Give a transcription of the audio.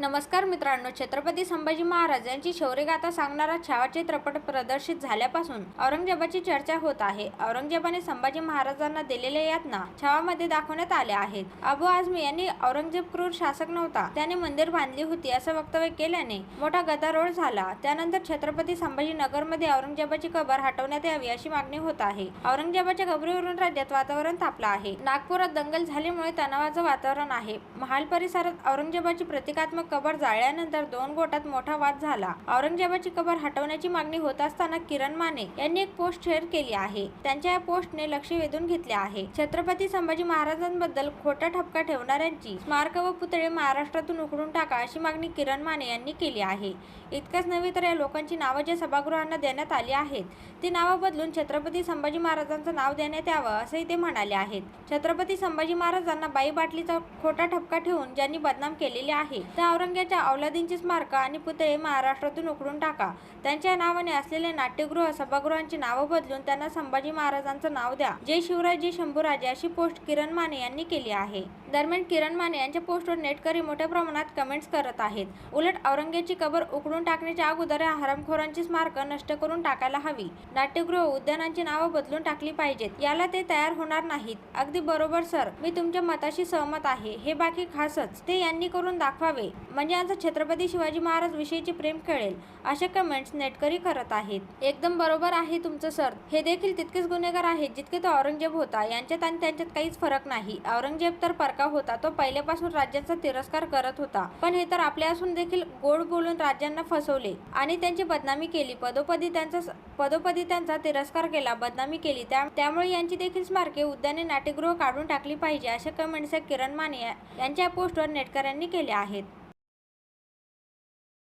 नमस्कार मित्रांनो छत्रपती संभाजी महाराज यांची शौर्यगाथा सांगणारा छावा चित्रपट प्रदर्शित झाल्यापासून औरंगजेबाची चर्चा होत आहे. औरंगजेबाने संभाजी महाराजांना दिलेल्या यातना छावामध्ये दाखवण्यात आल्या आहेत. अबू आझमी यांनी औरंगजेब क्रूर शासक नव्हता. त्याने मंदिर बांधली होती असं वक्तव्य केल्याने मोठा गदारोळ झाला. त्यानंतर छत्रपती संभाजी नगरमध्ये औरंगजेबाची कबर हटवण्यात यावी अशी मागणी होत आहे. औरंगजेबाच्या कबरीवरून राज्यात वातावरण तापलं आहे. नागपुरात दंगल झाल्यामुळे तणावाचं वातावरण आहे. महाल परिसरात औरंगजेबाची प्रतिकात्मक कबर जाळल्यानंतर दोन गोटात मोठा वाद झाला. औरंगजेबाची कबर हटवण्याची मागणी होत असताना किरण माने यांनी एक पोस्ट शेअर केली आहे. त्यांच्या या पोस्टने लक्ष वेधून घेतले आहे. छत्रपती संभाजी महाराजांबद्दल खोटा ठपका ठेवणाऱ्यांची स्मारक व पुतळे महाराष्ट्रातून उकडून टाका अशी मागणी किरण माने यांनी केली आहे. इतकंच नव्हे तर या लोकांची नावं ज्या सभागृहांना देण्यात आली आहेत ती नावं बदलून छत्रपती संभाजी महाराजांचं नाव देण्यात यावं असंही ते म्हणाले आहेत. छत्रपती संभाजी महाराजांना बाई बाटलीचा खोटा ठपका ठेवून ज्यांनी बदनाम केलेले आहे त्या औरंग्याच्या अवलादींची स्मारकं आणि पुतळे महाराष्ट्रातून उकडून टाका. त्यांच्या नावाने असलेले नाट्यगृह सभागृहांची नावं बदलून त्यांना संभाजी महाराजांचं नाव द्या. जय शिवराय जय शंभूराजे अशी पोस्ट किरण माने यांनी केली आहे. दरम्यान किरण माने यांच्या पोस्टवर नेटकरी मोठ्या प्रमाणात कमेंट्स करत आहेत. उलट औरंग्याची कबर उकडून टाकण्याच्या अगोदर या हरामखोरांची स्मारकं नष्ट करून टाकायला हवी. नाट्यगृह उद्यानांची नावं बदलून टाकली पाहिजेत. याला ते तयार होणार नाहीत. अगदी बरोबर सर. मी तुमच्या मताशी सहमत आहे. हे बाकी खासच. ते यांनी करून दाखवावे. म्हणजे आमचं छत्रपती शिवाजी महाराज विषयीचे प्रेम कळेल असे कमेंट्स नेटकरी करत आहेत. एकदम बरोबर आहे तुमचं सर हे देखील तितकेच गुन्हेगार आहेत जितके तो औरंगजेब होता. यांच्यात आणि त्यांच्यात काहीच फरक नाही. औरंगजेब तर परका होता. तो पहिल्यापासून राज्यांचा तिरस्कार करत होता. पण हे तर आपले असून देखील गोड बोलून राज्यांना फसवले आणि त्यांची बदनामी केली. पदोपदी त्यांचा पदोपदी त्यांचा तिरस्कार केला बदनामी केली. त्या त्यामुळे यांची देखील स्मारके उद्याने नाट्यगृह काढून टाकली पाहिजे अशा कमेंट्स किरण माने यांच्या पोस्टवर नेटकऱ्यांनी केल्या आहेत.